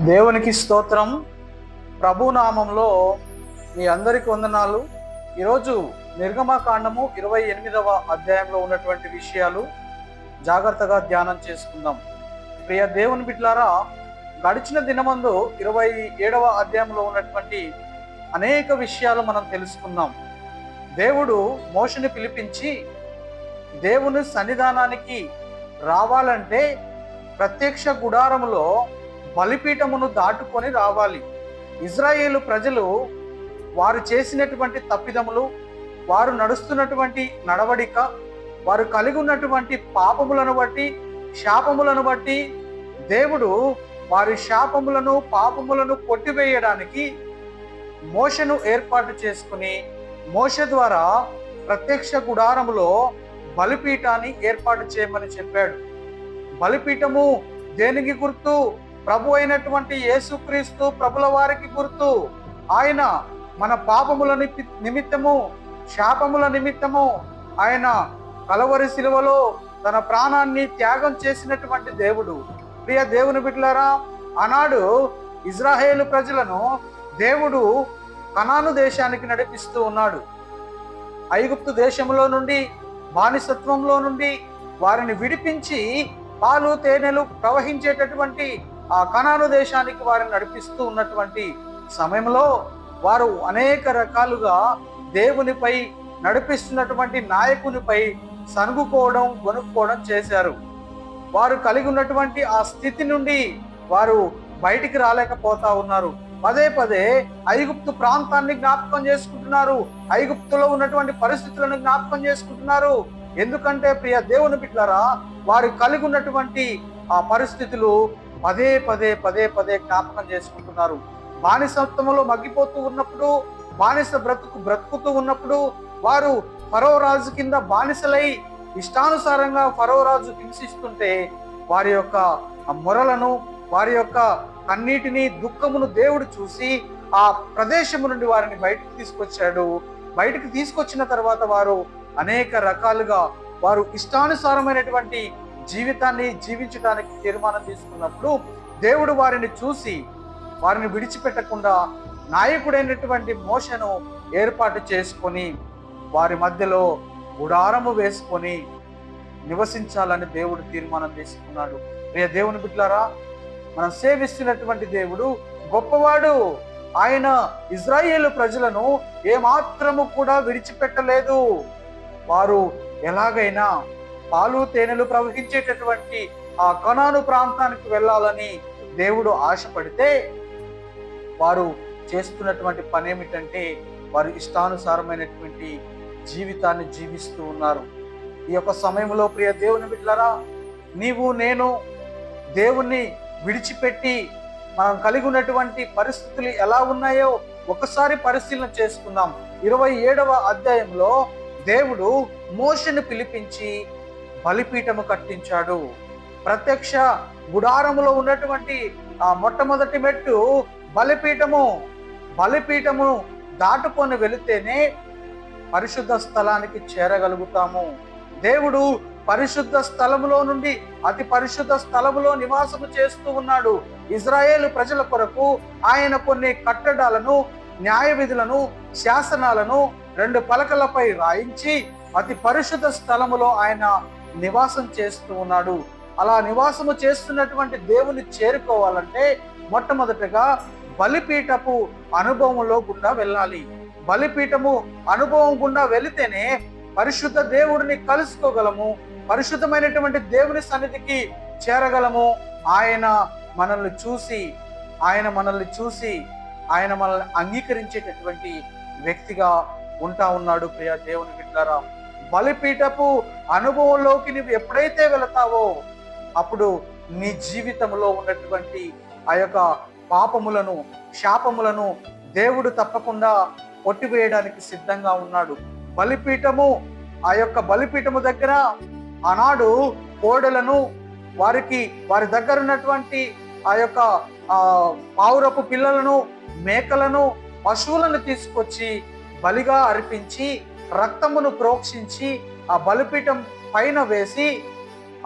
దేవునికి స్తోత్రం. ప్రభునామంలో మీ అందరికి వందనాలు. ఈరోజు నిర్గమకాండము ఇరవై ఎనిమిదవ అధ్యాయంలో ఉన్నటువంటి విషయాలు జాగ్రత్తగా ధ్యానం చేసుకుందాం. ప్రియ దేవుని బిడ్లారా గడిచిన దినమందు ఇరవై ఏడవ అధ్యాయంలో ఉన్నటువంటి అనేక విషయాలు మనం తెలుసుకుందాం. దేవుడు మోషని పిలిపించి దేవుని సన్నిధానానికి రావాలంటే ప్రత్యక్ష గుడారములో బలిపీఠమును దాటుకొని రావాలి. ఇజ్రాయేలు ప్రజలు వారు చేసినటువంటి తప్పిదములు వారు నడుస్తున్నటువంటి నడవడిక వారు కలిగి ఉన్నటువంటి పాపములను బట్టి శాపములను బట్టి దేవుడు వారి శాపములను పాపములను కొట్టివేయడానికి మోషను ఏర్పాటు చేసుకుని మోష ద్వారా ప్రత్యక్ష గుడారములో బలిపీఠాన్ని ఏర్పాటు చేయమని చెప్పాడు. బలిపీఠము దేనికి గుర్తు? ప్రభు అయినటువంటి యేసుక్రీస్తు ప్రభుల వారికి గుర్తు. ఆయన మన పాపముల నిమిత్తము శాపముల నిమిత్తము ఆయన కలవరి శిలువలో తన ప్రాణాన్ని త్యాగం చేసినటువంటి దేవుడు. ప్రియ దేవుని బిడ్డలారా ఆనాడు ఇజ్రాయేలు ప్రజలను దేవుడు కనాను దేశానికి నడిపిస్తూ ఉన్నాడు. ఐగుప్తు దేశంలో నుండి బానిసత్వంలో నుండి వారిని విడిపించి పాలు తేనెలు ప్రవహించేటటువంటి ఆ కనాను దేశానికి వారిని నడిపిస్తూ ఉన్నటువంటి సమయంలో వారు అనేక రకాలుగా దేవునిపై నడిపిస్తున్నటువంటి నాయకునిపై సనుగుకోవడం కొనుక్కోవడం చేశారు. వారు కలిగి ఉన్నటువంటి ఆ స్థితి నుండి వారు బయటికి రాలేకపోతా ఉన్నారు. పదే పదే ఐగుప్తు ప్రాంతాన్ని జ్ఞాపకం చేసుకుంటున్నారు. ఐగుప్తులో ఉన్నటువంటి పరిస్థితులను జ్ఞాపకం చేసుకుంటున్నారు. ఎందుకంటే ప్రియ దేవుని బిడ్డారా వారు కలిగి ఉన్నటువంటి ఆ పరిస్థితులు పదే పదే పదే పదే జ్ఞాపకం చేసుకుంటున్నారు. బానిసత్వంలో మగ్గిపోతూ ఉన్నప్పుడు బానిస బ్రతుకు బ్రతుకుతూ ఉన్నప్పుడు వారు ఫరో రాజు కింద బానిసలై ఇష్టానుసారంగా ఫరో రాజు హింసిస్తుంటే వారి యొక్క ఆ మొరలను వారి యొక్క కన్నీటిని దుఃఖమును దేవుడు చూసి ఆ ప్రదేశము నుండి వారిని బయటకు తీసుకొచ్చాడు. బయటకు తీసుకొచ్చిన తర్వాత వారు అనేక రకాలుగా వారు ఇష్టానుసారమైనటువంటి జీవితాన్ని జీవించడానికి తీర్మానం తీసుకున్నప్పుడు దేవుడు వారిని చూసి వారిని విడిచిపెట్టకుండా నాయకుడైనటువంటి మోషను ఏర్పాటు చేసుకొని వారి మధ్యలో గుడారము వేసుకొని నివసించాలని దేవుడు తీర్మానం తీసుకున్నాడు. రే దేవుని బిడ్లారా మనం సేవిస్తున్నటువంటి దేవుడు గొప్పవాడు. ఆయన ఇజ్రాయేల్ ప్రజలను ఏమాత్రము కూడా విడిచిపెట్టలేదు. వారు ఎలాగైనా పాలు తేనెలు ప్రవహించేటటువంటి ఆ కనాను ప్రాంతానికి వెళ్ళాలని దేవుడు ఆశపడితే వారు చేస్తున్నటువంటి పని ఏమిటంటే వారు ఇష్టానుసారమైనటువంటి జీవితాన్ని జీవిస్తూ ఉన్నారు. ఈ యొక్క సమయంలో ప్రియ దేవుని బిడ్డలరా నీవు నేను దేవుణ్ణి విడిచిపెట్టి మనం కలిగి ఉన్నటువంటి పరిస్థితులు ఎలా ఉన్నాయో ఒకసారి పరిశీలన చేసుకుందాం. ఇరవై ఏడవ అధ్యాయంలో దేవుడు మోషను పిలిపించి బలిపీఠము కట్టించాడు. ప్రత్యక్ష గుడారములో ఉన్నటువంటి ఆ మొట్టమొదటి మెట్టు బలిపీఠము. బలిపీఠము దాటుకొని వెళితేనే పరిశుద్ధ స్థలానికి చేరగలుగుతాము. దేవుడు పరిశుద్ధ స్థలములో నుండి అతి పరిశుద్ధ స్థలములో నివాసము చేస్తూ ఉన్నాడు. ఇజ్రాయేల్ ప్రజల కొరకు ఆయన కొన్ని కట్టడాలను న్యాయ విధులను శాసనాలను రెండు పలకలపై రాయించి అతి పరిశుద్ధ స్థలములో ఆయన నివాసం చేస్తూ ఉన్నాడు. అలా నివాసము చేస్తున్నటువంటి దేవుని చేరుకోవాలంటే మొట్టమొదటగా బలిపీఠపు అనుభవంలో గుండా వెళ్ళాలి. బలిపీఠము అనుభవం గుండా వెళితేనే పరిశుద్ధ దేవుడిని కలుసుకోగలము. పరిశుద్ధమైనటువంటి దేవుని సన్నిధికి చేరగలము. ఆయన మనల్ని చూసి ఆయన మనల్ని చూసి ఆయన మనల్ని అంగీకరించేటటువంటి వ్యక్తిగా ఉంటా ఉన్నాడు ప్రియ దేవుని బిడ్డారా. బలిపీఠపు అనుభవంలోకి నువ్వు ఎప్పుడైతే వెళతావో అప్పుడు నీ జీవితంలో ఉన్నటువంటి ఆ యొక్క పాపములను శాపములను దేవుడు తప్పకుండా కొట్టివేయడానికి సిద్ధంగా ఉన్నాడు. బలిపీఠము ఆ యొక్క బలిపీఠము దగ్గర ఆనాడు కోడలను వారికి వారి దగ్గర ఉన్నటువంటి ఆ యొక్క పావురపు పిల్లలను మేకలను పశువులను తీసుకొచ్చి బలిగా అర్పించి రక్తమును ప్రోక్షించి ఆ బలిపీఠం పైన వేసి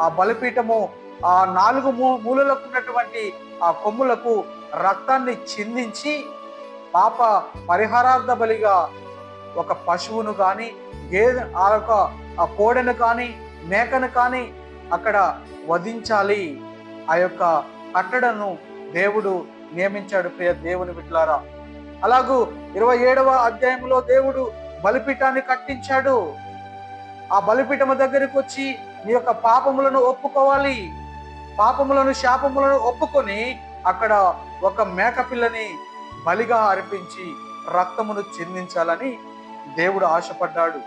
ఆ బలిపీఠము ఆ నాలుగు మూ మూలలకు ఉన్నటువంటి ఆ కొమ్ములకు రక్తాన్ని చిందించి పాప పరిహారార్థ బలిగా ఒక పశువును కానీ గేదె ఆ యొక్క ఆ కోడెను కానీ మేకను కానీ అక్కడ వధించాలి. ఆ యొక్క కట్టడను దేవుడు నియమించాడు ప్రియ దేవుని బిడ్డలారా. అలాగూ ఇరవై ఏడవ అధ్యాయంలో దేవుడు బలిపీఠాన్ని కట్టించాడు. ఆ బలిపీఠము దగ్గరికి వచ్చి నీ యొక్క పాపములను ఒప్పుకోవాలి. పాపములను శాపములను ఒప్పుకొని అక్కడ ఒక మేకపిల్లని బలిగా అర్పించి రక్తమును చిందించాలని దేవుడు ఆశపడ్డాడు.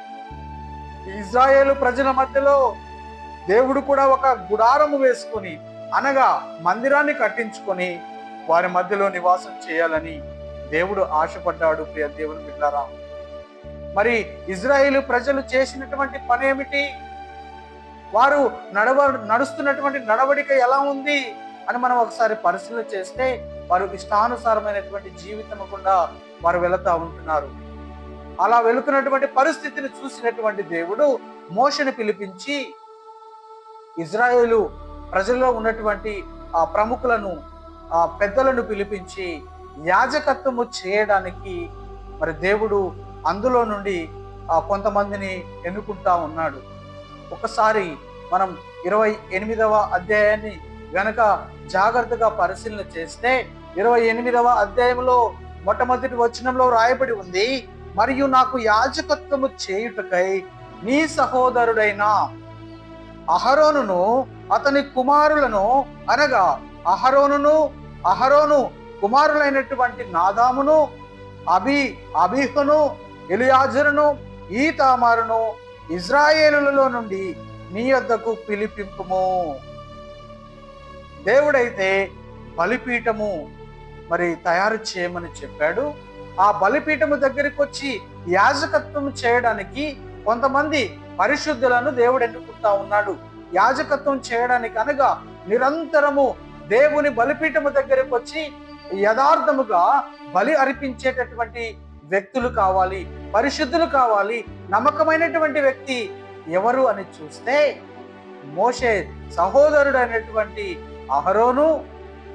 ఇజ్రాయేలు ప్రజల మధ్యలో దేవుడు కూడా ఒక గుడారము వేసుకొని అనగా మందిరాన్ని కట్టించుకొని వారి మధ్యలో నివాసం చేయాలని దేవుడు ఆశపడ్డాడు ప్రియ దేవుని బిడ్డారా. మరి ఇజ్రాయేలు ప్రజలు చేసినటువంటి పని ఏమిటి వారు నడవ నడుస్తున్నటువంటి నడవడిక ఎలా ఉంది? అని మనం ఒకసారి పరిశీలన చేస్తే వారు ఇష్టానుసారమైనటువంటి జీవితం కూడా వారు వెళుతూ ఉంటున్నారు. అలా వెళుతున్నటువంటి పరిస్థితిని చూసినటువంటి దేవుడు మోషని పిలిపించి ఇజ్రాయేలు ప్రజల్లో ఉన్నటువంటి ఆ ప్రముఖులను ఆ పెద్దలను పిలిపించి యాజకత్వము చేయడానికి మరి దేవుడు అందులో నుండి కొంతమందిని ఎన్నుకుంటా ఉన్నాడు. ఒకసారి మనం ఇరవై ఎనిమిదవ అధ్యాయాన్ని గనక జాగ్రత్తగా పరిశీలన చేస్తే ఇరవై ఎనిమిదవ అధ్యాయంలో మొట్టమొదటి వచనంలో రాయబడి ఉంది మరియు నాకు యాజకత్వము చేయుటకై నీ సహోదరుడైన అహరోనును అతని కుమారులను అనగా అహరోనును అహరోను కుమారులైనటువంటి నాదామును అభి అభిహును ఎలియాజరును ఈ తామారును ఇజ్రాయేలులలో నుండి నీ వద్దకు పిలిపింపుము. దేవుడైతే బలిపీఠము మరి తయారు చేయమని చెప్పాడు. ఆ బలిపీఠము దగ్గరికి వచ్చి యాజకత్వం చేయడానికి కొంతమంది పరిశుద్ధులను దేవుడు ఎన్నుకుంటా ఉన్నాడు. యాజకత్వం చేయడానికి అనగా నిరంతరము దేవుని బలిపీఠము దగ్గరికి వచ్చి యథార్థముగా బలి అర్పించేటటువంటి వ్యక్తులు కావాలి పరిశుద్ధులు కావాలి నమ్మకమైనటువంటి వ్యక్తి ఎవరు అని చూస్తే మోషే సహోదరుడు అయినటువంటి అహరోను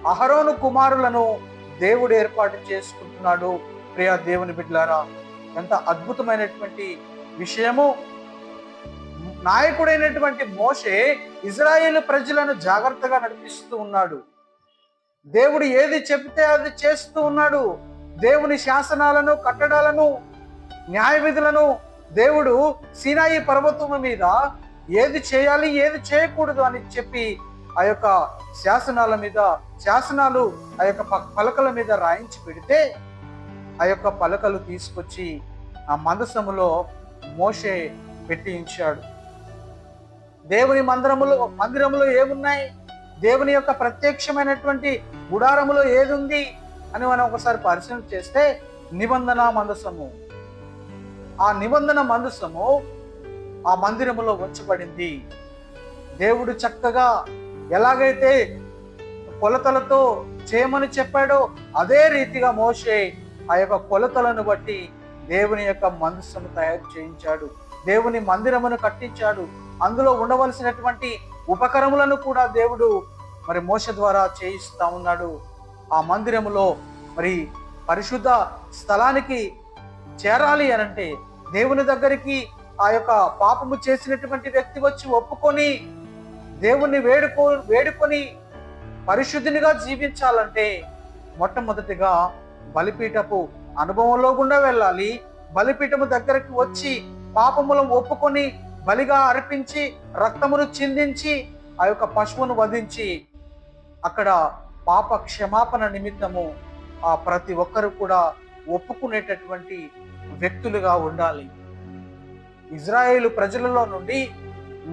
అహరోను కుమారులను దేవుడు ఏర్పాటు చేసుకుంటున్నాడు. ప్రియా దేవుని బిడ్డలారా ఎంత అద్భుతమైనటువంటి విషయము. నాయకుడైనటువంటి మోషే ఇజ్రాయేల్ ప్రజలను జాగ్రత్తగా నడిపిస్తూ ఉన్నాడు. దేవుడు ఏది చెబితే అది చేస్తూ ఉన్నాడు. దేవుని శాసనాలను కట్టడాలను న్యాయ విధులను దేవుడు సీనాయి పర్వతం మీద ఏది చేయాలి ఏది చేయకూడదు అని చెప్పి ఆ యొక్క శాసనాల మీద శాసనాలు ఆ యొక్క పలకల మీద రాయించి పెడితే ఆ యొక్క పలకలు తీసుకొచ్చి ఆ మందసములో మోసే పెట్టించాడు. దేవుని మందిరములో మందిరములో ఏమున్నాయి? దేవుని యొక్క ప్రత్యక్షమైనటువంటి గుడారములో ఏది ఉంది అని మనం ఒకసారి పరిశీలన చేస్తే నిబంధన మందసము. ఆ నిబంధన మందసము ఆ మందిరములో ఉంచబడింది. దేవుడు చక్కగా ఎలాగైతే కొలతలతో చేయమని చెప్పాడో అదే రీతిగా మోషే ఆ యొక్క కొలతలను బట్టి దేవుని యొక్క మందస్సును తయారు చేయించాడు. దేవుని మందిరమును కట్టించాడు. అందులో ఉండవలసినటువంటి ఉపకరములను కూడా దేవుడు మరి మోస ద్వారా చేయిస్తా ఉన్నాడు. ఆ మందిరములో మరి పరిశుద్ధ స్థలానికి చేరాలి అనంటే దేవుని దగ్గరికి ఆ యొక్క పాపము చేసినటువంటి వ్యక్తి వచ్చి ఒప్పుకొని దేవుణ్ణి వేడుకో వేడుకొని పరిశుద్ధినిగా జీవించాలంటే మొట్టమొదటిగా బలిపీఠపు అనుభవంలో గుండా వెళ్ళాలి. బలిపీఠము దగ్గరికి వచ్చి పాపములను ఒప్పుకొని బలిగా అర్పించి రక్తమును చిందించి ఆ యొక్క పశువును వధించి అక్కడ పాప క్షమాపణ నిమిత్తము ఆ ప్రతి ఒక్కరు కూడా ఒప్పుకునేటటువంటి వ్యక్తులుగా ఉండాలి. ఇజ్రాయేలు ప్రజలలో నుండి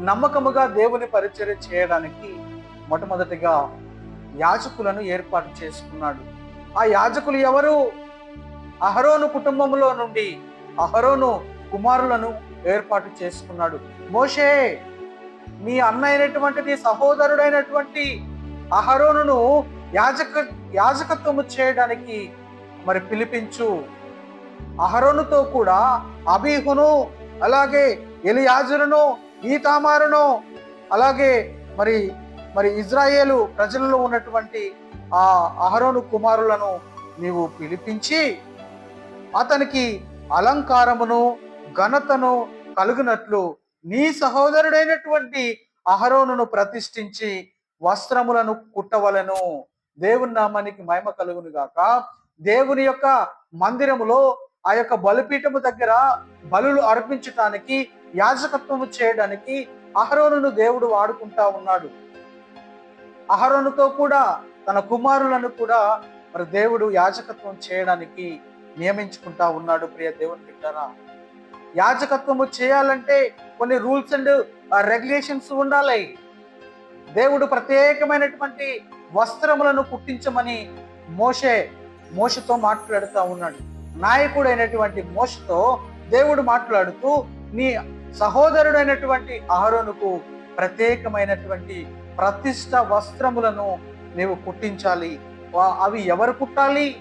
నమ్మకముగా దేవుని పరిచయం చేయడానికి మొట్టమొదటిగా యాజకులను ఏర్పాటు చేసుకున్నాడు. ఆ యాజకులు ఎవరు? అహరోను కుటుంబంలో నుండి అహరోను కుమారులను ఏర్పాటు చేసుకున్నాడు. మోషే నీ అన్న అయినటువంటి నీ సహోదరుడైనటువంటి అహరోనును యాజక యాజకత్వము చేయడానికి మరి పిలిపించు అహరోనుతో కూడా అబీహును అలాగే ఎలియాజులను ఈతామారును అలాగే మరి మరి ఇజ్రాయేలు ప్రజలలో ఉన్నటువంటి ఆ అహరోను కుమారులను నీవు పిలిపించి అతనికి అలంకారమును ఘనతను కలుగునట్లు నీ సహోదరుడైనటువంటి అహరోనును ప్రతిష్ఠించి వస్త్రములను కుట్టవలను. దేవుని నామానికి మహిమ కలుగును గాక. దేవుని యొక్క మందిరములో ఆ యొక్క బలిపీఠము దగ్గర బలులు అర్పించటానికి యాజకత్వము చేయడానికి అహరోనును దేవుడు వాడుకుంటా ఉన్నాడు. అహరోనుతో కూడా తన కుమారులను కూడా మరి దేవుడు యాజకత్వం చేయడానికి నియమించుకుంటా ఉన్నాడు ప్రియ దేవుని బిడ్డరా. యాజకత్వము చేయాలంటే కొన్ని రూల్స్ అండ్ రెగ్యులేషన్స్ ఉండాలి. దేవుడు ప్రత్యేకమైనటువంటి వస్త్రములను కుట్టించమని మోషే మోషతో మాట్లాడుతూ ఉన్నాడు. నాయకుడైనటువంటి మోషతో దేవుడు మాట్లాడుతూ నీ సహోదరుడైనటువంటి అహరోనుకు ప్రత్యేకమైనటువంటి ప్రతిష్ట వస్త్రములను నీవు కుట్టించాలి. వా- అవి ఎవరు కుట్టాలి?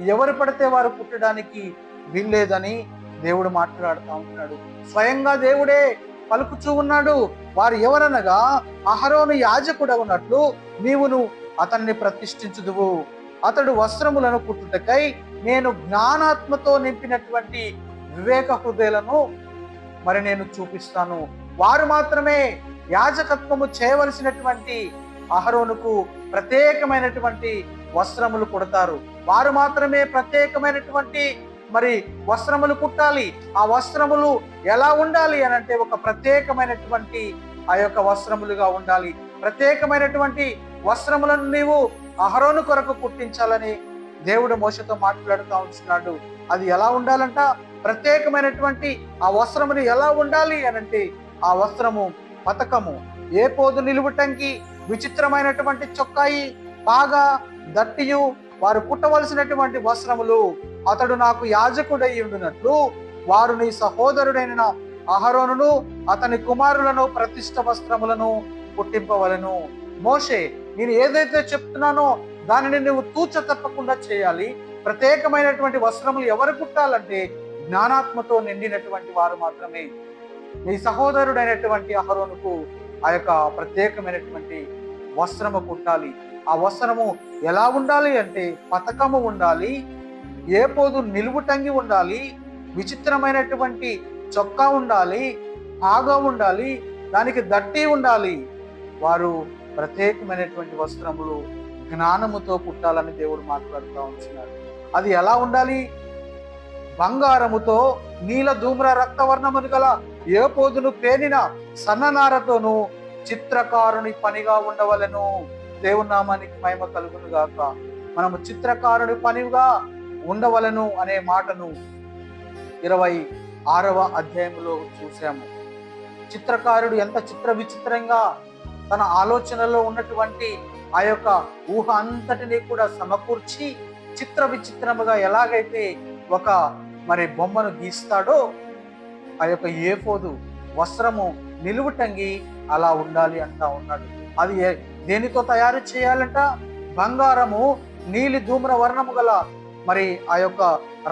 ఎవరు పడితే వారు కుట్టడానికి వీల్లేదని దేవుడు మాట్లాడుతూ ఉన్నాడు. స్వయంగా దేవుడే పలుకుచూ ఉన్నాడు. వారు ఎవరనగా అహరోను యాజకుడ ఉన్నట్లు నీవును అతన్ని ప్రతిష్ఠించుదువు. అతడు వస్త్రములను కుట్టుటకై నేను జ్ఞానాత్మతో నింపినటువంటి వివేక హృదయాలను మరి నేను చూపిస్తాను. వారు మాత్రమే యాజకత్వము చేయవలసినటువంటి అహరోనుకు ప్రత్యేకమైనటువంటి వస్త్రములు కుడతారు. వారు మాత్రమే ప్రత్యేకమైనటువంటి మరి వస్త్రములు కుట్టాలి. ఆ వస్త్రములు ఎలా ఉండాలి అని అంటే ఒక ప్రత్యేకమైనటువంటి ఆ యొక్క వస్త్రములుగా ఉండాలి. ప్రత్యేకమైనటువంటి వస్త్రములను నీవు అహరోను కొరకు కుట్టించాలని దేవుడు మోసతో మాట్లాడుతూ ఉంటున్నాడు. అది ఎలా ఉండాలంట? ప్రత్యేకమైనటువంటి ఆ వస్త్రములు ఎలా ఉండాలి అనంటే ఆ వస్త్రము పతకము. ఏ పోదు నిలువుటంకి విచిత్రమైనటువంటి చొక్కాయి బాగా దట్టియు వారు కుట్టవలసినటువంటి వస్త్రములు అతడు నాకు యాజకుడై ఉండినట్లు వారు నీ సహోదరుడైన అహరోనును అతని కుమారులను ప్రతిష్ట వస్త్రములను పుట్టింపవలను మోషే నేను ఏదైతే చెప్తున్నానో దానిని నువ్వు తూచ తప్పకుండా చేయాలి. ప్రత్యేకమైనటువంటి వస్త్రములు ఎవరు కుట్టాలంటే జ్ఞానాత్మతో నిండినటువంటి వారు మాత్రమే. నీ సహోదరుడైనటువంటి అహరోనుకు ఆ యొక్క ప్రత్యేకమైనటువంటి వస్త్రము కుట్టాలి. ఆ వస్త్రము ఎలా ఉండాలి అంటే పథకము ఉండాలి. ఏ పోదు నిలువుటంగి ఉండాలి విచిత్రమైనటువంటి చొక్కా ఉండాలి ఆగా ఉండాలి దానికి దట్టి ఉండాలి. వారు ప్రత్యేకమైనటువంటి వస్త్రములు జ్ఞానముతో పుట్టాలని దేవుడు మాట్లాడుతూ ఉంటున్నాడు అది ఎలా ఉండాలి? బంగారముతో నీల ధూమ్ర రక్తవర్ణమును గల ఏ పోదును పేనిన సన్ననారతోను చిత్రకారుని పనిగా ఉండవలను. దేవునామానికి మహిమ కలుగును గాక మనము చిత్రకారుని పనిగా ఉండవలను అనే మాటను ఇరవై ఆరవ అధ్యాయంలో చూసాము చిత్రకారుడు ఎంత చిత్ర విచిత్రంగా తన ఆలోచనలో ఉన్నటువంటి ఆ యొక్క ఊహ అంతటిని కూడా సమకూర్చి చిత్ర విచిత్రముగా ఎలాగైతే ఒక మరి బొమ్మను గీస్తాడో ఆ యొక్క ఏఫోదు వస్త్రము నిలువుటంగి అలా ఉండాలి అంటా ఉన్నాడు. అది దేనితో తయారు చేయాలంట? బంగారము నీలి ధూమ్ర వర్ణము గల మరి ఆ యొక్క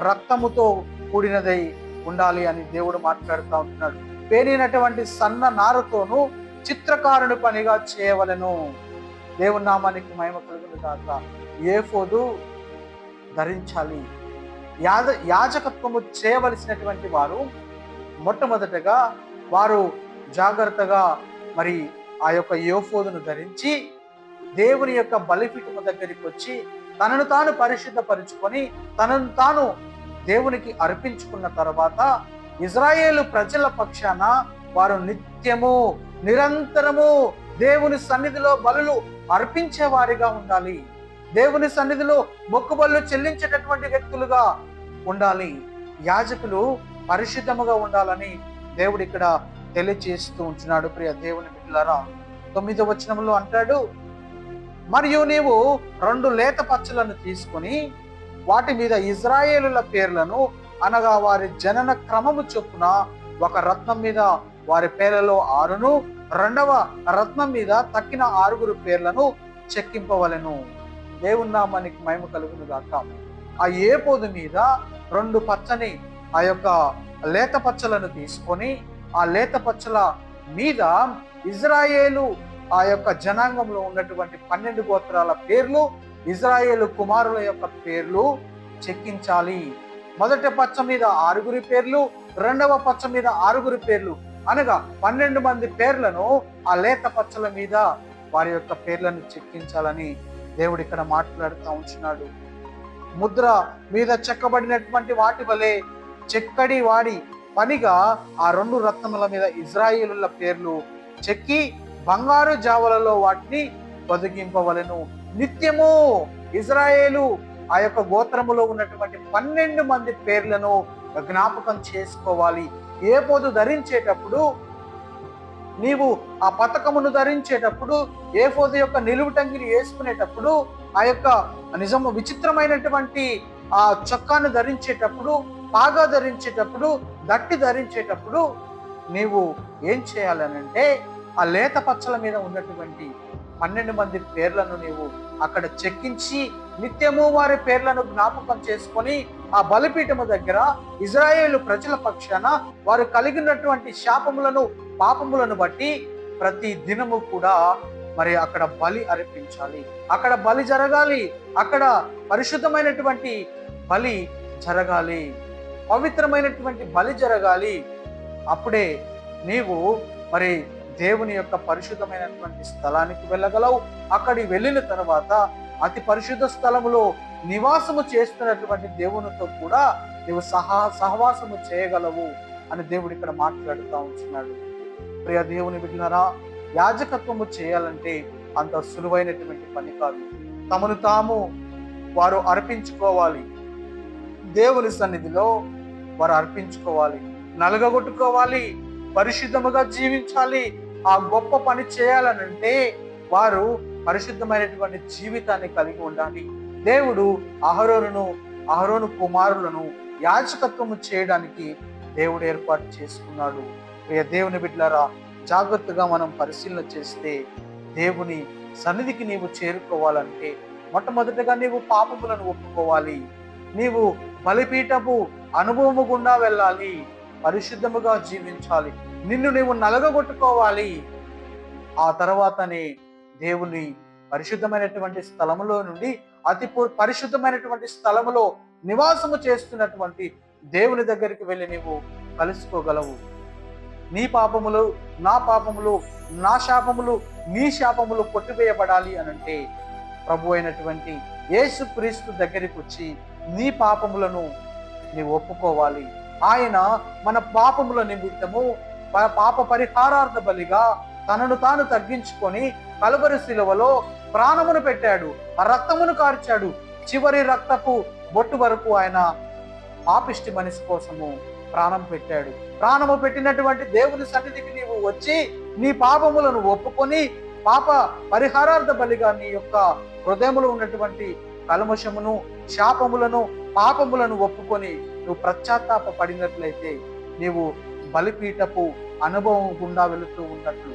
రక్తముతో కూడినదై ఉండాలి అని దేవుడు మాట్లాడుతూ ఉంటున్నాడు. పేనినటువంటి సన్న నారతోనూ చిత్రకారుని పనిగా చేయవలను. దేవుని నామానికి మహిమ కలుగును కాక ఏఫోదు ధరించాలి. యాజ యాజకత్వము చేయవలసినటువంటి వారు మొట్టమొదటగా వారు జాగ్రత్తగా మరి ఆ యొక్క యోఫోదును ధరించి దేవుని యొక్క బలిపీఠము దగ్గరికి వచ్చి తనను తాను పరిశుద్ధపరుచుకొని తనను తాను దేవునికి అర్పించుకున్న తర్వాత ఇజ్రాయేలు ప్రజల పక్షాన వారు నిత్యము నిరంతరము దేవుని సన్నిధిలో బలులు అర్పించే వారిగా ఉండాలి. దేవుని సన్నిధిలో మొక్కుబళ్ళు చెల్లించేటటువంటి వ్యక్తులుగా ఉండాలి. యాజకులు పరిశుద్ధముగా ఉండాలని దేవుడు ఇక్కడ తెలియజేస్తూ ఉంటున్నాడు. ప్రియ దేవుని బిడ్డలారా తొమ్మిదో వచనంలో అంటాడు మరియు నీవు రెండు లేత పచ్చలను తీసుకొని వాటి మీద ఇజ్రాయేలుల పేర్లను అనగా వారి జనన క్రమము చొప్పున ఒక రత్నం మీద వారి పేర్లలో ఆరును రెండవ రత్నం మీద తక్కిన ఆరుగురు పేర్లను చెక్కింపవలెను. దేవుని మనకి మహిమ కలుగును గాక. ఆ ఏపోదు మీద రెండు పచ్చని ఆ యొక్క లేత పచ్చలను తీసుకొని ఆ లేత పచ్చల మీద ఇజ్రాయేలు ఆ యొక్క జనాంగంలో ఉన్నటువంటి పన్నెండు గోత్రాల పేర్లు ఇజ్రాయేల్ కుమారుల యొక్క పేర్లు చెక్కించాలి. మొదటి పచ్చ మీద ఆరుగురి పేర్లు రెండవ పచ్చ మీద ఆరుగురి పేర్లు. అనగా పన్నెండు మంది పేర్లను ఆ లేత పచ్చల మీద వారి యొక్క పేర్లను చెక్కించాలని దేవుడు ఇక్కడ మాట్లాడుతూ ఉంచున్నాడు ముద్ర మీద చెక్కబడినటువంటి వాటి వలె చెక్కడి వాడి పనిగా ఆ రెండు రత్నముల మీద ఇజ్రాయిలుల పేర్లు చెక్కి బంగారు జావలలో వాటిని బతికింపవలను. నిత్యము ఇజ్రాయేలు ఆ యొక్క గోత్రములో ఉన్నటువంటి పన్నెండు మంది పేర్లను జ్ఞాపకం చేసుకోవాలి. ఏ పొదు ధరించేటప్పుడు నీవు ఆ పథకమును ధరించేటప్పుడు ఏ పోదు యొక్క నిలువుటంగిని వేసుకునేటప్పుడు ఆ యొక్క నిజము విచిత్రమైనటువంటి ఆ చొక్కాను ధరించేటప్పుడు పాగా ధరించేటప్పుడు దట్టి ధరించేటప్పుడు నీవు ఏం చేయాలనంటే ఆ లేత పచ్చల మీద ఉన్నటువంటి పన్నెండు మంది పేర్లను నీవు అక్కడ చెక్కించి నిత్యము వారి పేర్లను జ్ఞాపకం చేసుకొని ఆ బలిపీఠము దగ్గర ఇజ్రాయేలు ప్రజల పక్షాన వారు కలిగినటువంటి శాపములను పాపములను బట్టి ప్రతి దినము కూడా మరి అక్కడ బలి అర్పించాలి. అక్కడ బలి జరగాలి. అక్కడ పరిశుద్ధమైనటువంటి బలి జరగాలి. పవిత్రమైనటువంటి బలి జరగాలి. అప్పుడే నీవు మరి దేవుని యొక్క పరిశుద్ధమైనటువంటి స్థలానికి వెళ్ళగలవు. అక్కడి వెళ్ళిన తర్వాత అతి పరిశుద్ధ స్థలములో నివాసము చేస్తున్నటువంటి దేవునితో కూడా నీవు సహా సహవాసము చేయగలవు అని దేవుడు ఇక్కడ మాట్లాడుతూ ఉంటున్నాడు. ప్రియ దేవుని బిడ్డలారా యాజకత్వము చేయాలంటే అంత సులువైనటువంటి పని కాదు. తమను తాము వారు అర్పించుకోవాలి. దేవుని సన్నిధిలో వారు అర్పించుకోవాలి. నలగగొట్టుకోవాలి. పరిశుద్ధముగా జీవించాలి. ఆ గొప్ప పని చేయాలనంటే వారు పరిశుద్ధమైనటువంటి జీవితాన్ని కలిగి ఉండాలి. దేవుడు అహరోను అహరోను కుమారులను యాచకత్వము చేయడానికి దేవుడు ఏర్పాటు చేసుకున్నాడు. ప్రియ దేవుని బిడ్డలారా జాగ్రత్తగా మనం పరిశీలన చేస్తే దేవుని సన్నిధికి నీవు చేరుకోవాలంటే మొట్టమొదటిగా నీవు పాపములను ఒప్పుకోవాలి. నీవు బలిపీఠపు అనుభవము గుండా వెళ్ళాలి. పరిశుద్ధముగా జీవించాలి. నిన్ను నీవు నలగగొట్టుకోవాలి. ఆ తర్వాతనే దేవుని పరిశుద్ధమైనటువంటి స్థలములో నుండి అతి పరిశుద్ధమైనటువంటి స్థలములో నివాసము చేస్తున్నటువంటి దేవుని దగ్గరికి వెళ్ళి నీవు కలుసుకోగలవు. నీ పాపములు నా పాపములు నా శాపములు నీ శాపములు కొట్టివేయబడాలి అనంటే ప్రభు అయినటువంటి యేసు క్రీస్తు దగ్గరికి వచ్చి నీ పాపములను నీవు ఒప్పుకోవాలి. ఆయన మన పాపముల నిమిత్తము ప- పాప పరిహారార్థ బలిగా తనను తాను తగ్గించుకొని కలువరి శిలువలో ప్రాణమును పెట్టాడు ఆ రక్తమును కార్చాడు. చివరి రక్తపు బొట్టు వరకు ఆయన పాపిష్టి మనిషి కోసము ప్రాణం పెట్టాడు. ప్రాణము పెట్టినటువంటి దేవుని సన్నిధికి నీవు వచ్చి నీ పాపములను ఒప్పుకొని పాప పరిహారార్థ బలిగా నీ యొక్క హృదయములో ఉన్నటువంటి కల్మషమును శాపములను పాపములను ఒప్పుకొని నువ్వు పశ్చాత్తాప పడినట్లయితే నీవు బలిపీఠపు అనుభవం గుండా వెళుతూ ఉన్నట్లు.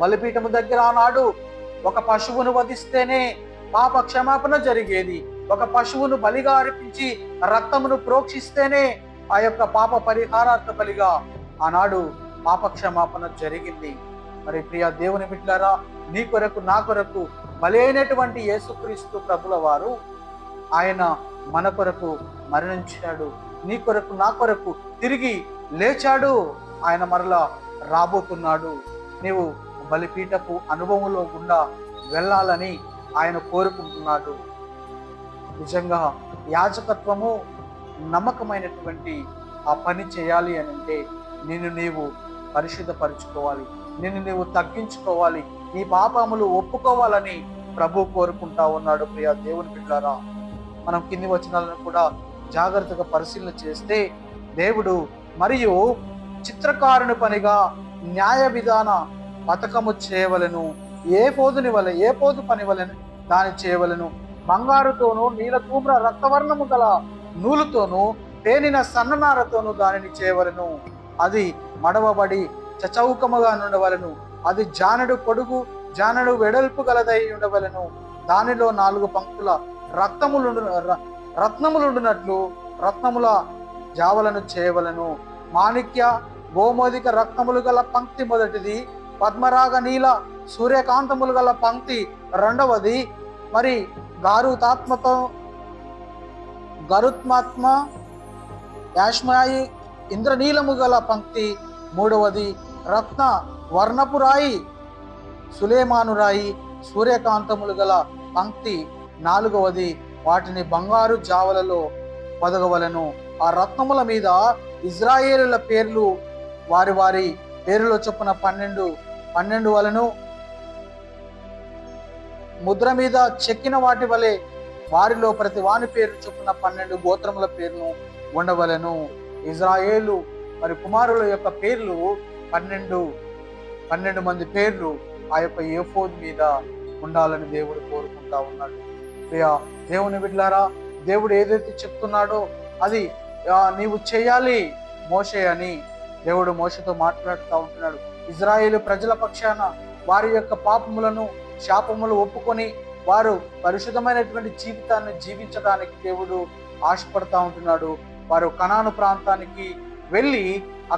బలిపీఠము దగ్గర ఆనాడు ఒక పశువును వధిస్తేనే పాప క్షమాపణ జరిగేది. ఒక పశువును బలిగా అర్పించి రక్తమును ప్రోక్షిస్తేనే ఆ యొక్క పాప పరిహారార్థ బలిగా ఆనాడు పాప క్షమాపణ జరిగింది. మరి ప్రియ దేవుని బిడ్డారా నీ కొరకు నా కొరకు బలైనటువంటి యేసుక్రీస్తు ప్రభుల వారు ఆయన మన కొరకు మరణించాడు. నీ కొరకు నా కొరకు తిరిగి లేచాడు. ఆయన మరలా రాబోతున్నాడు. నీవు బలిపీఠపు అనుభవంలో గుండా వెళ్ళాలని ఆయన కోరుకుంటున్నాడు. నిజంగా యాజకత్వము నమ్మకమైనటువంటి ఆ పని చేయాలి అని అంటే నిన్ను నీవు పరిశుద్ధపరుచుకోవాలి. నిన్ను నీవు తగ్గించుకోవాలి. నీ పాపములు ఒప్పుకోవాలని ప్రభు కోరుకుంటా ఉన్నాడు ప్రియ దేవుని బిడ్డారా. మనం కింది వచనాలను కూడా జాగ్రత్తగా పరిశీలన చేస్తే దేవుడు మరియు చిత్రకారుని పనిగా న్యాయ విధాన పథకము చేయవలను ఏ పోదుని వల్ల ఏ పోదు పని వలెను దాని చేయవలను. బంగారుతోనూ నీల తూమ్ర రక్తవర్ణము గల నూలుతోనూ పేనిన సన్ననారతోనూ దానిని చేయవలను. అది మడవబడి చచౌకముగా ఉండవలను అది జానడు పొడుగు జానడు వెడల్పు గలదై ఉండవలను దానిలో నాలుగు పంక్తుల రక్తములు రత్నములుండునట్లు రత్నముల జావలను చేయవలను. మాణిక్య గోమోదిక రత్నములు గల పంక్తి మొదటిది. పద్మరాగ నీల సూర్యకాంతములు గల పంక్తి రెండవది. మరి గారుతాత్మతో గరుత్మాత్మ యాష్మాయి ఇంద్రనీలము గల పంక్తి మూడవది. రత్న వర్ణపురాయి సులేమానురాయి సూర్యకాంతములు గల పంక్తి నాలుగవది వాటిని బంగారు జావలలో పొదగవలను. ఆ రత్నముల మీద ఇజ్రాయేలుల పేర్లు వారి వారి పేరులో చొప్పున పన్నెండు పన్నెండు వలను. ముద్ర మీద చెక్కిన వాటి వలె వారిలో ప్రతి వాని పేరు చొప్పున పన్నెండు గోత్రముల పేరును ఉండవలను. ఇజ్రాయేలు మరి కుమారుల యొక్క పేర్లు పన్నెండు పన్నెండు మంది పేర్లు ఆ యొక్క ఏఫోద్ మీద ఉండాలని దేవుడు కోరుకుంటా ఉన్నాడు. ప్రియ దేవుని బిడ్లారా దేవుడు ఏదైతే చెప్తున్నాడో అది నీవు చేయాలి మోషే అని దేవుడు మోషతో మాట్లాడుతూ ఉంటున్నాడు. ఇజ్రాయేల్ ప్రజల పక్షాన వారి యొక్క పాపములను శాపములు ఒప్పుకొని వారు పరిశుద్ధమైనటువంటి జీవితాన్ని జీవించడానికి దేవుడు ఆశపడతా ఉంటున్నాడు. వారు కణాను ప్రాంతానికి వెళ్ళి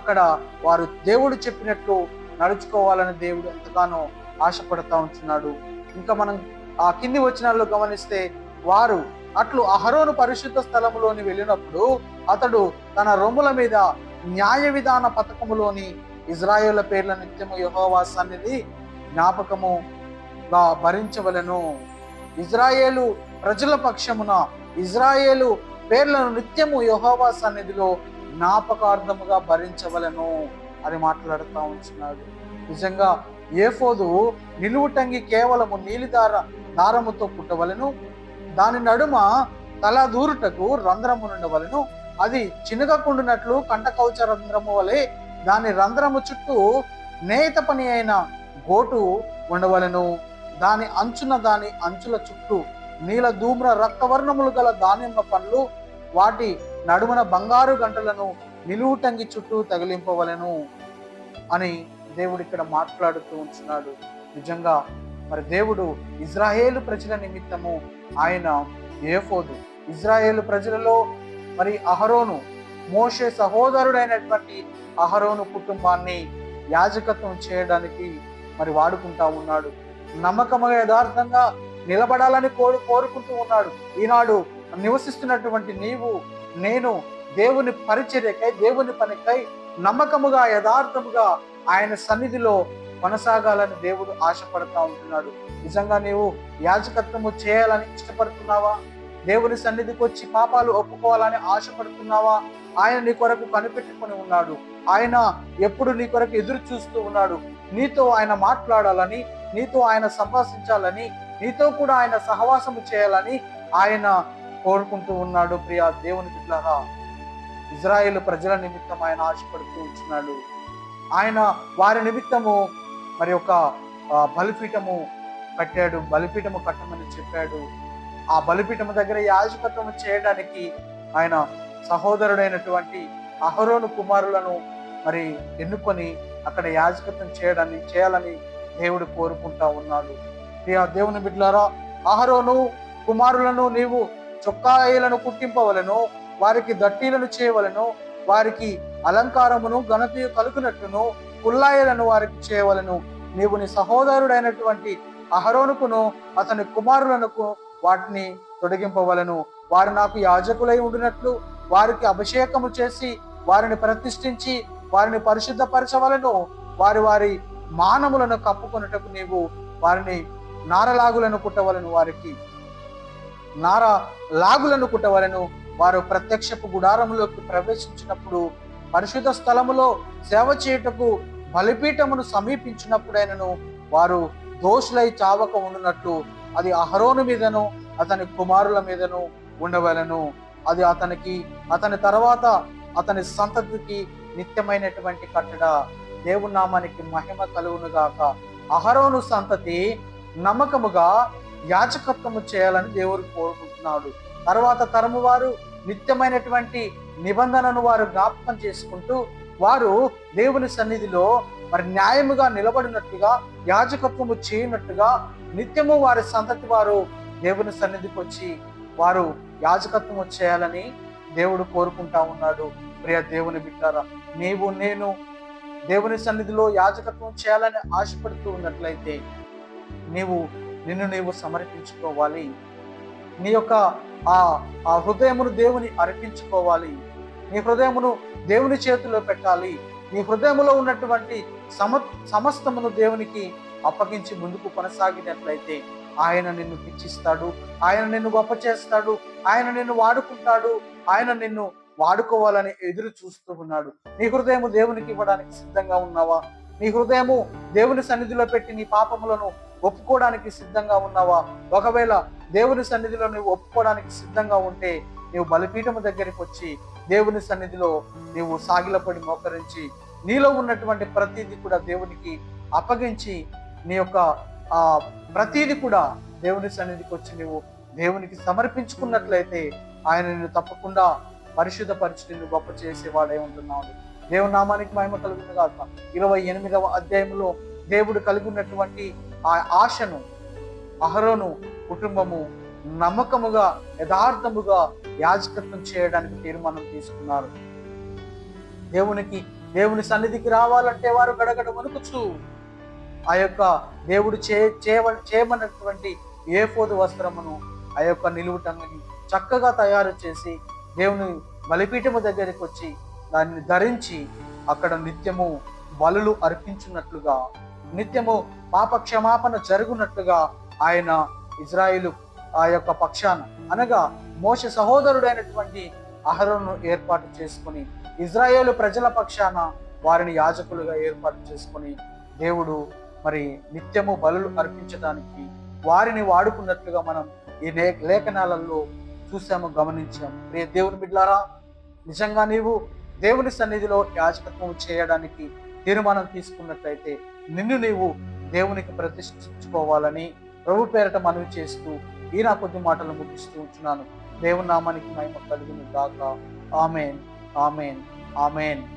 అక్కడ వారు దేవుడు చెప్పినట్లు నడుచుకోవాలని దేవుడు ఎంతగానో ఆశపడతా ఉంటున్నాడు. ఇంకా మనం ఆ కింది వచనాల్లో గమనిస్తే వారు అట్లు అహరోను పరిశుద్ధ స్థలములోని వెళ్ళినప్పుడు అతడు తన రొమ్ముల మీద న్యాయ విధాన పథకములోని ఇజ్రాయేళ్ళ పేర్ల నిత్యము యెహోవా సన్నిధి జ్ఞాపకముగా భరించవలెను. ఇజ్రాయేలు ప్రజల పక్షమున ఇజ్రాయేలు పేర్లను నిత్యము యహోవా సన్నిధిలో జ్ఞాపకార్థముగా భరించవలను అని మాట్లాడుతూ ఉంటున్నాడు నిజంగా ఏఫోదు నిలువుటంగి కేవలము నీలిదార దారముతో పుట్టవలను. దాని నడుమ తల దూరుటకు రంధ్రమునుండవలను అది చినుగకుండునట్లు కంటకౌచ రంధ్రము వలె దాని రంధ్రము చుట్టూ నేత పని అయిన గోటు ఉండవలను. దాని అంచున దాని అంచుల చుట్టూ నీల ధూమ్ర రక్తవర్ణములు గల ధాన్యముల పండ్లు వాటి నడుమన బంగారు గంటలను నిలువుటంగి చుట్టూ తగిలింపవలను అని దేవుడు ఇక్కడ మాట్లాడుతూ ఉంటున్నాడు. నిజంగా మరి దేవుడు ఇజ్రాయేలు ప్రజల నిమిత్తము ఆయన ఏఫోదు. ఇజ్రాయేలు ప్రజలలో మరి అహరోను మోషే సహోదరుడైనటువంటి అహరోను కుటుంబాన్ని యాజకత్వం చేయడానికి మరి వాడుకుంటా ఉన్నాడు. నమ్మకముగా యథార్థంగా నిలబడాలని కోరు కోరుకుంటూ ఉన్నాడు. ఈనాడు నివసిస్తున్నటువంటి నీవు నేను దేవుని పరిచర్యకై దేవుని పనికై నమ్మకముగా యథార్థముగా ఆయన సన్నిధిలో కొనసాగాలని దేవుడు ఆశపడతా ఉంటున్నాడు. నిజంగా నీవు యాజకత్వము చేయాలని ఇష్టపడుతున్నావా? దేవుని సన్నిధికి వచ్చి పాపాలు ఒప్పుకోవాలని ఆశపడుతున్నావా? ఆయన నీ కొరకు కనిపెట్టుకొని ఉన్నాడు. ఆయన ఎప్పుడు నీ కొరకు ఎదురు చూస్తూ ఉన్నాడు. నీతో ఆయన మాట్లాడాలని నీతో ఆయన సంభాషించాలని నీతో కూడా ఆయన సహవాసము చేయాలని ఆయన కోరుకుంటూ ఉన్నాడు ప్రియా దేవుని బిడ్డలారా. ఇజ్రాయేల్ ప్రజల నిమిత్తం ఆయన ఆశపడుతూ ఉంటున్నాడు. ఆయన వారి నిమిత్తము మరి ఒక బలిపీఠము కట్టాడు బలిపీఠము కట్టమని చెప్పాడు. ఆ బలిపీఠము దగ్గర యాజకత్వము చేయడానికి ఆయన సహోదరుడైనటువంటి అహరోను కుమారులను మరి ఎన్నుకొని అక్కడ యాజకత్వం చేయడాన్ని చేయాలని దేవుడు కోరుకుంటా ఉన్నాడు. ప్రియా దేవుని బిడ్డలారా అహరోను కుమారులను నీవు చొక్కాయిలను కుట్టింపవలను వారికి దట్టీలను చేయవలను వారికి అలంకారమును ఘనత కలుగునట్లును కుల్లాయలను వారికి చేయవలను. నీవు నీ సహోదరుడైనటువంటి అహరోనుకును అతని కుమారులకు వాటిని తొడిగింపవలను. వారు నాకు యాజకులై ఉండినట్లు వారికి అభిషేకము చేసి వారిని ప్రతిష్ఠించి వారిని పరిశుద్ధపరచవలను. వారి వారి మానములను కప్పుకొనుటకు నీవు వారిని నారలాగులను కుట్టవలను వారికి. నార లాగులను కుట్టవలను. వారు ప్రత్యక్షపు గుడారములోకి ప్రవేశించినప్పుడు పరిశుద్ధ స్థలములో సేవ చేయుటకు బలిపీఠమును సమీపించినప్పుడైనను వారు దోషులై చావక ఉండునట్లు అది అహరోను మీదను అతని కుమారుల మీదను ఉండవలను. అది అతనికి అతని తర్వాత అతని సంతతికి నిత్యమైనటువంటి కట్టడ. దేవుని నామానికి మహిమ కలుగును గాక. అహరోను సంతతి నమ్మకముగా యాచకత్వము చేయాలని దేవుడు కోరుకుంటున్నాడు. తర్వాత తరము వారు నిత్యమైనటువంటి నిబంధనను వారు జ్ఞాపకం చేసుకుంటూ వారు దేవుని సన్నిధిలో మరి న్యాయముగా నిలబడినట్టుగా యాజకత్వము చేయనట్టుగా నిత్యము వారి సంతతి వారు దేవుని సన్నిధికి వచ్చి వారు యాజకత్వము చేయాలని దేవుడు కోరుకుంటా ఉన్నాడు. ప్రియ దేవుని బిడ్డారా నీవు నేను దేవుని సన్నిధిలో యాజకత్వం చేయాలని ఆశపడుతూ ఉన్నట్లయితే నీవు నిన్ను నీవు సమర్పించుకోవాలి. నీ యొక్క ఆ ఆ హృదయమును దేవుని అర్పించుకోవాలి. నీ హృదయమును దేవుని చేతిలో పెట్టాలి. నీ హృదయములో ఉన్నటువంటి సమ సమస్తమును దేవునికి అప్పగించి ముందుకు కొనసాగినట్లయితే ఆయన నిన్ను హెచ్చిస్తాడు. ఆయన నిన్ను గొప్ప చేస్తాడు ఆయన నిన్ను వాడుకుంటాడు. ఆయన నిన్ను వాడుకోవాలని ఎదురు చూస్తూ ఉన్నాడు. నీ హృదయము దేవునికి ఇవ్వడానికి సిద్ధంగా ఉన్నావా? నీ హృదయము దేవుని సన్నిధిలో పెట్టి నీ పాపములను ఒప్పుకోవడానికి సిద్ధంగా ఉన్నావా? ఒకవేళ దేవుని సన్నిధిలో నువ్వు ఒప్పుకోవడానికి సిద్ధంగా ఉంటే నీవు బలిపీఠము దగ్గరికి వచ్చి దేవుని సన్నిధిలో నీవు సాగిలపడి మోకరించి నీలో ఉన్నటువంటి ప్రతిదీ కూడా దేవునికి అప్పగించి నీ యొక్క ఆ ప్రతిదీ కూడా దేవుని సన్నిధికి వచ్చి నువ్వు దేవునికి సమర్పించుకున్నట్లయితే ఆయన నిన్ను తప్పకుండా పరిశుద్ధపరిచి నిన్ను గొప్ప చేసేవాడే ఉంటున్నాడు. దేవుని నామానికి మహిమ కలుగుతుంది కాక ఇరవై ఎనిమిదవ అధ్యాయంలో దేవుడు కలిగి ఉన్నటువంటి ఆ ఆశను అహరోను కుటుంబము నమ్మకముగా యథార్థముగా యాజకత్వం చేయడానికి తీర్మానం తీసుకున్నారు. దేవునికి దేవుని సన్నిధికి రావాలంటే వారు గడగడ వణుకుచు. ఆ యొక్క దేవుడు చే చేవ చేయమన్నటువంటి ఏఫోదు వస్త్రమును ఆ యొక్క నిలువుటంగని చక్కగా తయారు చేసి దేవుని బలిపీఠము దగ్గరికి వచ్చి దాన్ని ధరించి అక్కడ నిత్యము బలులు అర్పించున్నట్లుగా నిత్యము పాప క్షమాపణ జరుగునట్లుగా ఆయన ఇజ్రాయిలు ఆ యొక్క పక్షాన. అనగా మోష సహోదరుడైనటువంటి అహరోను ఏర్పాటు చేసుకుని ఇజ్రాయేల్ ప్రజల పక్షాన వారిని యాజకులుగా ఏర్పాటు చేసుకుని దేవుడు మరి నిత్యము బలులు అర్పించడానికి వారిని వాడుకున్నట్లుగా మనం ఈ లేఖనాలలో చూసాము గమనించాము. రే దేవుని బిడ్లారా నిజంగా నీవు దేవుని సన్నిధిలో యాజకత్వం చేయడానికి తీర్మానం తీసుకున్నట్లయితే నిన్ను నీవు దేవునికి ప్రతిష్ఠించుకోవాలని ప్రభు పేరట మనవి చేస్తూ ఈ నా కొద్ది మాటలు ముగిస్తూ ఉంటున్నాను. దేవునామానికి మహిమ కలుగును దాకా ఆమెన్. ఆమెన్. ఆమెన్.